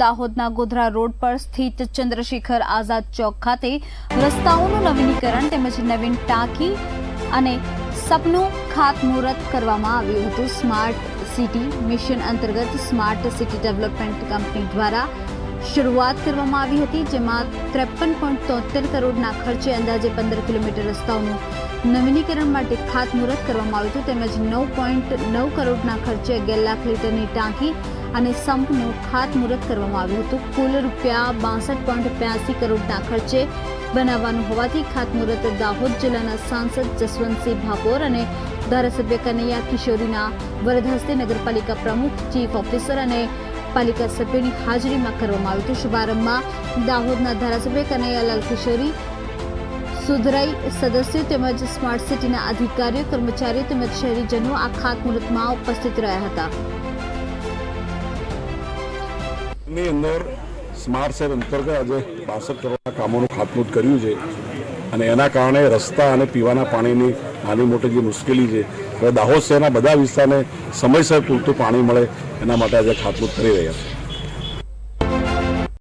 દાહોદના ગોધરા રોડ પર સ્થિત ચંદ્રશેખર આઝાદ ચોક ખાતે રસ્તાઓનું નવીનીકરણ તેમજ નવીન ટાંકી અને સપનું ખાતમુહૂર્ત કરવામાં આવ્યું હતું. સ્માર્ટ સિટી મિશન અંતર્ગત સ્માર્ટ સિટી ડેવલપમેન્ટ કંપની દ્વારા શરૂઆત કરવામાં આવી હતી, જેમાં ત્રેપન પોઈન્ટ તોતેર કરોડના ખર્ચે અંદાજે પંદર કિલોમીટર રસ્તાઓનું નવીનીકરણ માટે ખાતમુહૂર્ત કરવામાં આવ્યું હતું. તેમજ નવ પોઈન્ટ નવ કરોડના ખર્ચે અગિયાર લાખ લીટરની ટાંકી અને સંપનું ખાતમુહૂર્ત કરવામાં આવ્યું હતું. કુલ રૂપિયા બાસઠ પોઈન્ટ બ્યાસી કરોડના ખર્ચે બનાવવાનું હોવાથી ખાતમુહૂર્ત દાહોદ જિલ્લાના સાંસદ જસવંતસિંહ ભાપોર અને ધારાસભ્ય કનૈયા કિશોરીના વરદહસ્તે નગરપાલિકા પ્રમુખ, ચીફ ઓફિસર અને પાલિકા સભ્યોની હાજરીમાં કરવામાં આવ્યું હતું. શુભારંભમાં દાહોદના ધારાસભ્ય કનૈયાલાલ કિશોરી, સુધરાઈ સદસ્યો તેમજ સ્માર્ટ સિટીના અધિકારીઓ, કર્મચારીઓ તેમજ શહેરીજનો આ ખાતમુહૂર્તમાં ઉપસ્થિત રહ્યા હતા. ની અંદર સ્માર્ટ શહેર અંતર્ગત આજે બાસઠ કરોડના કામોનું ખાતમુહૂર્ત કર્યું છે. અને એના કારણે રસ્તા અને પીવાના પાણીની નાની મોટી જે મુશ્કેલી છે, હવે દાહોદ શહેરના બધા વિસ્તારને સમયસર પૂરતું પાણી મળે એના માટે આજે ખાતમુહૂર્ત કરી રહ્યા છે.